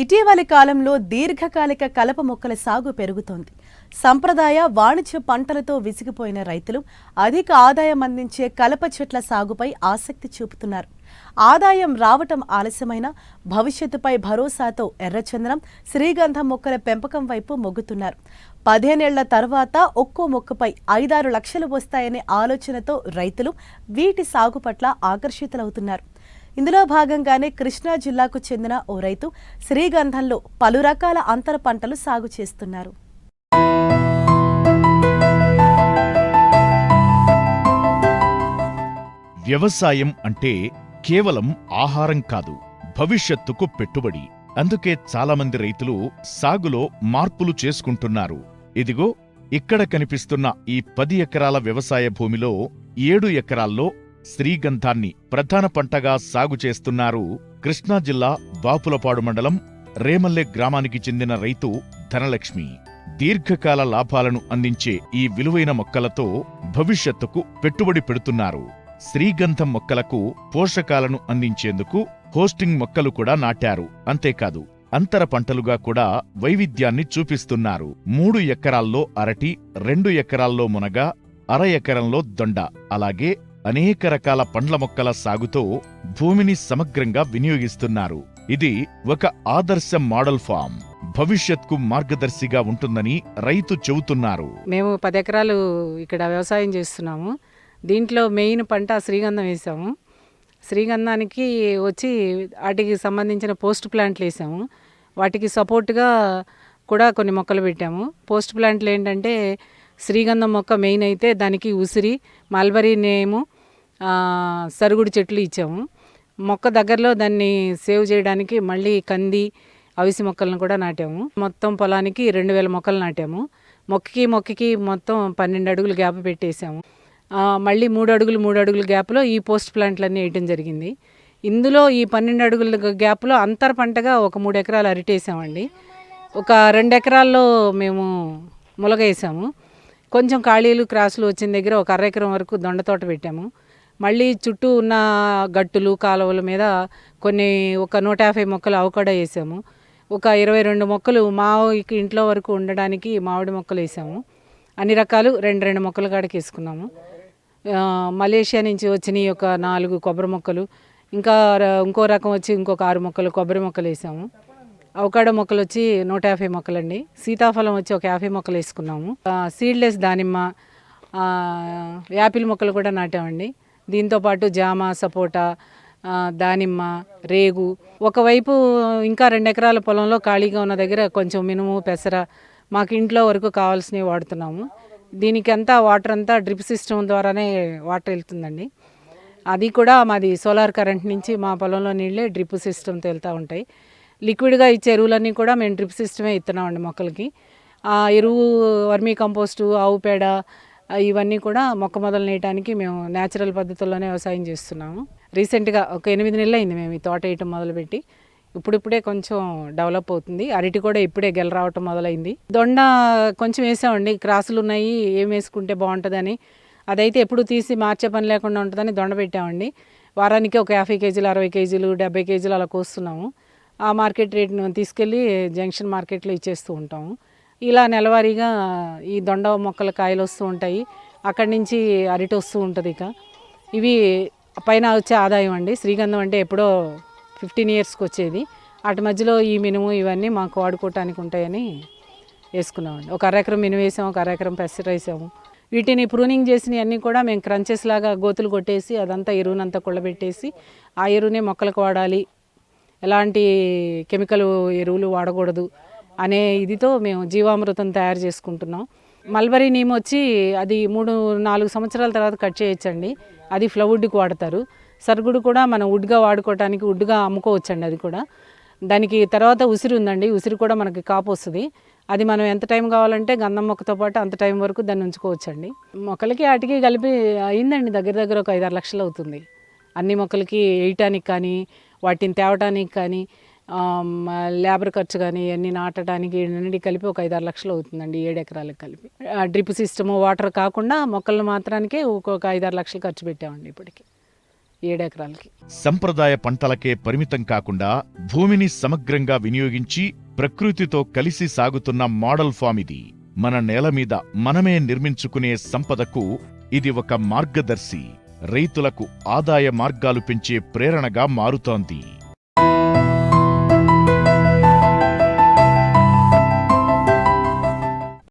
ఇటీవలి కాలంలో దీర్ఘకాలిక కలప మొక్కల సాగు పెరుగుతోంది. సంప్రదాయ వాణిజ్య పంటలతో విసిగిపోయిన రైతులు అధిక ఆదాయం అందించే కలప చెట్ల సాగుపై ఆసక్తి చూపుతున్నారు. ఆదాయం రావటం ఆలస్యమైన భవిష్యత్తుపై భరోసాతో ఎర్రచందనం శ్రీగంధం మొక్కల పెంపకం వైపు మొగ్గుతున్నారు. పదిహేనేళ్ళ తర్వాత ఒక్కో మొక్కపై ఐదారు లక్షలు వస్తాయనే ఆలోచనతో రైతులు వీటి సాగు పట్ల ఆకర్షితులవుతున్నారు. ఇందులో భాగంగానే కృష్ణా జిల్లాకు చెందిన ఓ రైతు శ్రీగంధంలో పలు రకాల అంతర పంటలు సాగు చేస్తున్నారు. వ్యవసాయం అంటే కేవలం ఆహారం కాదు భవిష్యత్తుకు పెట్టుబడి. అందుకే చాలామంది రైతులు సాగులో మార్పులు చేసుకుంటున్నారు. ఇదిగో ఇక్కడ కనిపిస్తున్న ఈ పది ఎకరాల వ్యవసాయ భూమిలో ఏడు ఎకరాల్లో శ్రీగంధాన్ని ప్రధాన పంటగా సాగు చేస్తున్నారు కృష్ణా జిల్లా బాపులపాడు మండలం రేమల్లె గ్రామానికి చెందిన రైతు ధనలక్ష్మి. దీర్ఘకాల లాభాలను అందించే ఈ విలువైన మొక్కలతో భవిష్యత్తుకు పెట్టుబడి పెడుతున్నారు. శ్రీగంధం మొక్కలకు పోషకాలను అందించేందుకు హోస్టింగ్ మొక్కలు కూడా నాటారు. అంతేకాదు అంతర పంటలుగా కూడా వైవిధ్యాన్ని చూపిస్తున్నారు. మూడు ఎకరాల్లో అరటి రెండు ఎకరాల్లో మునగ అర ఎకరంలో దొండ అలాగే అనేక రకాల పండ్ల మొక్కల సాగుతో భూమిని సమగ్రంగా వినియోగిస్తున్నారు. ఇది ఒక ఆదర్శ మోడల్ ఫామ్. భవిష్యత్కు మార్గదర్శిగా ఉంటుందని రైతు చెబుతున్నారు. మేము పది ఎకరాలు ఇక్కడ వ్యవసాయం చేస్తున్నాము. దీంట్లో మెయిన్ పంట శ్రీగంధం వేసాము. శ్రీగంధానికి వచ్చి వాటికి సంబంధించిన పోస్ట్ ప్లాంట్లు వేసాము. వాటికి సపోర్ట్గా కూడా కొన్ని మొక్కలు పెట్టాము. పోస్ట్ ప్లాంట్లు ఏంటంటే శ్రీగంధం మొక్క మెయిన్ అయితే దానికి ఉసిరి మల్బరీ నేము సరుగుడు చెట్లు ఇచ్చాము. మొక్క దగ్గరలో దాన్ని సేవ్ చేయడానికి మళ్ళీ కంది అవిసి మొక్కలను కూడా నాటాము. మొత్తం పొలానికి రెండు వేల మొక్కలు నాటాము. మొక్కకి మొక్కకి మొత్తం పన్నెండు అడుగులు గ్యాప్ పెట్టేసాము మళ్ళీ మూడు అడుగులు మూడు అడుగుల గ్యాప్లో ఈ పోస్ట్ ప్లాంట్లన్నీ వేయటం జరిగింది. ఇందులో ఈ పన్నెండు అడుగుల గ్యాప్లో అంతర పంటగా ఒక మూడు ఎకరాలు అరిటేసామండి. ఒక రెండు ఎకరాల్లో మేము ములగేసాము కొంచెం ఖాళీలు క్రాసులు వచ్చిన దగ్గర ఒక అర ఎకరం వరకు దొండ తోట పెట్టాము. మళ్ళీ చుట్టూ ఉన్న గట్టులు కాలువల మీద కొన్ని ఒక నూట యాభై మొక్కలు అవకాడో వేసాము. ఒక ఇరవై రెండు మొక్కలు మా ఇంట్లో వరకు ఉండడానికి మామిడి మొక్కలు వేసాము. అన్ని రకాలు రెండు రెండు మొక్కలు కాడికి వేసుకున్నాము. మలేషియా నుంచి వచ్చినాయి ఒక నాలుగు కొబ్బరి మొక్కలు. ఇంకా ర- ఇంకో రకం వచ్చి ఇంకొక ఆరు మొక్కలు కొబ్బరి మొక్కలు వేసాము. అవకాడో మొక్కలు వచ్చి నూట యాభై మొక్కలండి. సీతాఫలం వచ్చి ఒక యాభై మొక్కలు వేసుకున్నాము. సీడ్లెస్ దానిమ్మ యాపిల్ మొక్కలు కూడా నాటామండి. దీంతో పాటు జామ సపోటా దానిమ్మ రేగు. ఒకవైపు ఇంకా రెండు ఎకరాల పొలంలో ఖాళీగా ఉన్న దగ్గర కొంచెం మినుము పెసర మాకు ఇంట్లో వరకు కావాల్సినవి వాడుతున్నాము. దీనికి అంతా వాటర్ అంతా డ్రిప్ సిస్టమ్ ద్వారానే వాటర్ వెళ్తుందండి. అది కూడా మాది సోలార్ కరెంట్ నుంచి మా పొలంలో నీళ్ళే డ్రిప్ సిస్టమ్తో వెళ్తూ ఉంటాయి. లిక్విడ్గా ఇచ్చే ఎరువులన్నీ కూడా మేము డ్రిప్ సిస్టమే ఇస్తున్నామండి మొక్కలకి. ఆ ఎరువు వర్మీ కంపోస్టు ఆవు పేడ ఇవన్నీ కూడా మొక్క మొదలు నేయటానికి మేము న్యాచురల్ పద్ధతుల్లోనే వ్యవసాయం చేస్తున్నాము. రీసెంట్గా ఒక ఎనిమిది నెలలు అయింది మేము ఈ తోట వేయటం మొదలుపెట్టి. ఇప్పుడిప్పుడే కొంచెం డెవలప్ అవుతుంది. అరటి కూడా ఇప్పుడే గెల రావటం మొదలైంది. దొండ కొంచెం వేసామండి. క్రాసులు ఉన్నాయి. ఏం వేసుకుంటే బాగుంటుందని. అదైతే ఎప్పుడు తీసి మార్చే పని లేకుండా ఉంటుందని దొండ పెట్టామండి. వారానికి ఒక యాభై కేజీలు అరవై కేజీలు డెబ్బై కేజీలు అలా కోస్తున్నాము. ఆ మార్కెట్ రేట్ను తీసుకెళ్ళి జంక్షన్ మార్కెట్లో ఇచ్చేస్తూ ఉంటాము. ఇలా నెలవారీగా ఈ దొండ మొక్కల కాయలు వస్తూ ఉంటాయి. అక్కడి నుంచి అరటి వస్తూ ఉంటుంది ఇక. ఇవి పైన వచ్చే ఆదాయం అండి. శ్రీగంధం అంటే ఎప్పుడో ఫిఫ్టీన్ ఇయర్స్కి వచ్చేది. అటు మధ్యలో ఈ మినుము ఇవన్నీ మాకు వాడుకోవటానికి ఉంటాయని వేసుకున్నామండి. ఒక అరెకరం మినుము వేసాము ఒక అరెకరం పెసర వేసాము. వీటిని ప్రూనింగ్ చేసినవి అన్నీ కూడా మేము క్రంచెస్ లాగా గోతులు కొట్టేసి అదంతా ఎరువునంతా కుళ్ళబెట్టేసి ఆ ఎరువునే మొక్కలకు వాడాలి. ఎలాంటి కెమికల్ ఎరువులు వాడకూడదు. అనే ఇదితో మేము జీవామృతం తయారు చేసుకుంటున్నాం. మల్బరీ నీమ్ వచ్చి అది మూడు నాలుగు సంవత్సరాల తర్వాత కట్ చేయొచ్చండి. అది ఫ్లవుడ్కి వాడతారు. సరుగుడు కూడా మనం వుడ్గా వాడుకోవటానికి వుడ్గా అమ్ముకోవచ్చండి అది కూడా. దానికి తర్వాత ఉసిరి ఉందండి. ఉసిరి కూడా మనకి కాపు వస్తుంది. అది మనం ఎంత టైం కావాలంటే గంధం మొక్కతో పాటు అంత టైం వరకు దాన్ని ఉంచుకోవచ్చండి. మొక్కలకి వాటికి కలిపి అయిందండి. దగ్గర దగ్గర ఒక ఐదారు లక్షలు అవుతుంది. అన్ని మొక్కలకి వేయటానికి కానీ వాటిని తేవటానికి కానీ లేబర్ ఖర్చు కానీ ఇవన్నీ నాటడానికి అన్నిటి కలిపి ఒక ఐదారు లక్షలు అవుతుందండి ఏడు ఎకరాలకు కలిపి. డ్రిప్ సిస్టమ్ వాటర్ కాకుండా మొక్కలను మాత్రానికే ఒక్కొక్క ఐదారు లక్షలు ఖర్చు పెట్టామండి ఇప్పటికి ఏడెకరాలకి సంప్రదాయ పంటలకే పరిమితం కాకుండా భూమిని సమగ్రంగా వినియోగించి ప్రకృతితో కలిసి సాగుతున్న మోడల్ ఫామ్ ఇది. మన నేల మీద మనమే నిర్మించుకునే సంపదకు ఇది ఒక మార్గదర్శి. రైతులకు ఆదాయ మార్గాలు పెంచే ప్రేరణగా మారుతోంది.